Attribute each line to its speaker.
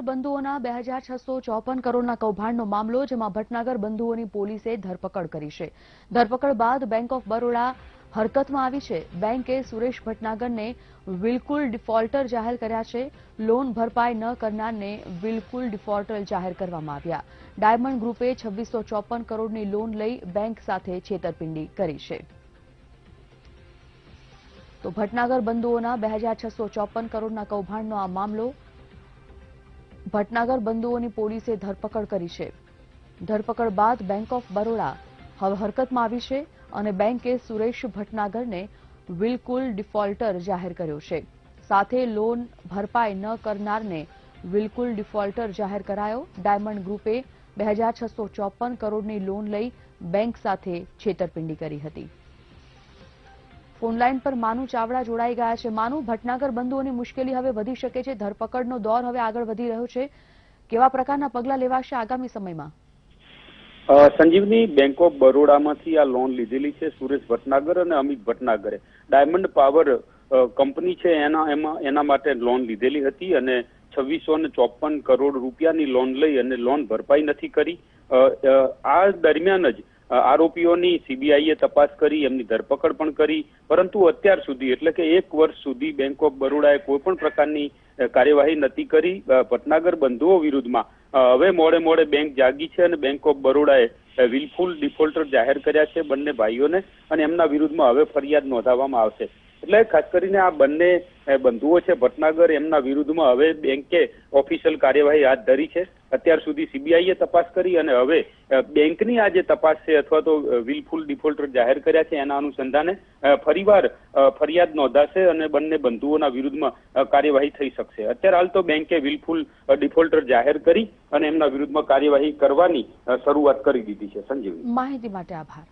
Speaker 1: ભટનાગર બંધુઓના બે હજાર છસો ચોપન કરોડના કૌભાંડનો મામલો, જેમાં ભટનાગર બંધુઓની પોલીસે ધરપકડ કરી છે. ધરપકડ બાદ બેંક ઓફ બરોડા હરકતમાં આવી છે. બેંકે સુરેશ ભટનાગરને વિલકુલ ડિફોલ્ટર જાહેર કર્યા છે. લોન ભરપાઈ ન કરનારને વિલકુલ ડિફોલ્ટર જાહેર કરવામાં આવ્યા. ડાયમંડ ગ્રુપે છવ્વીસો ચોપન કરોડની લોન લઈ બેંક સાથે છેતરપિંડી કરી છે. તો ભટનાગર બંધુઓના બે હજાર છસો ચોપન કરોડના કૌભાંડનો આ મામલો ભટનાગર બંધુઓની પોલીસે ધરપકડ કરી છે. ધરપકડ બાદ બેંક ઓફ બરોડા હવે હરકતમાં આવી છે અને બેંકે સુરેશ ભટનાગરને વિલકુલ ડિફોલ્ટર જાહેર કર્યો છે. સાથે લોન ભરપાઈ ન કરનારને વિલકુલ ડિફોલ્ટર જાહેર કરાયો. ડાયમંડ ગ્રુપે બે કરોડની લોન લઈ બેંક સાથે છેતરપિંડી કરી હતી. ફોનલાઈન પર માનુ ચાવડા જોડાઈ ગયા છે. માનુ, ભટનાગર બંધુઓની મુશ્કેલી હવે વધી શકે છે. ધરપકડનો દોર હવે આગળ વધી રહ્યો છે. કેવા પ્રકારના પગલાં લેવાશે આગામી સમયમાં?
Speaker 2: સંજીવની બેંક ઓફ બરોડામાંથી આ લોન લીધેલી છે સુરેશ ભટનાગર અને અમિત ભટનાગરે. ડાયમંડ પાવર કંપની છે એના, એમાં, એના માટે લોન લીધેલી હતી અને છવ્વીસો ને ચોપન કરોડ રૂપિયાની લોન લઈ અને લોન ભરપાઈ નથી કરી. આ દરમિયાન જ આરોપીઓની સીબીઆઈએ તપાસ કરી, એમની ધરપકડ પણ કરી. પરંતુ અત્યાર સુધી, એટલે કે એક વર્ષ સુધી બેંક ઓફ બરોડાએ કોઈ પણ પ્રકારની કાર્યવાહી નથી કરી. ભટનાગર બંધુઓ વિરુદ્ધમાં. હવે મોડે મોડે બેંક જાગી છે અને બેંક ઓફ બરોડાએ વિલફુલ ડિફોલ્ટર જાહેર કર્યા છે બંને ભાઈઓને અને એમના વિરુદ્ધમાં હવે ફરિયાદ નોંધાવવામાં આવશે. એટલે ખાસ કરીને આ બંને બંધુઓ છે, ભટનાગર, એમના વિરુદ્ધમાં હવે બેંકે ઓફિશિયલ કાર્યવાહી હાથ ધરી છે. અત્યાર સુધી સીબીઆઈએ તપાસ કરી અને હવે બેંકની આ જે તપાસ છે અથવા તો વિલફુલ ડિફોલ્ટર જાહેર કર્યા છે એના અનુસંધાને ફરીવાર ફરિયાદ નોંધાશે અને બંને બંધુઓના વિરુદ્ધમાં કાર્યવાહી થઈ શકશે. અત્યારે હાલ તો બેંકે વિલફુલ ડિફોલ્ટર જાહેર કરી અને એમના વિરુદ્ધમાં કાર્યવાહી કરવાની શરૂઆત કરી દીધી છે. સંજીવ
Speaker 1: માહિતી માટે આભાર.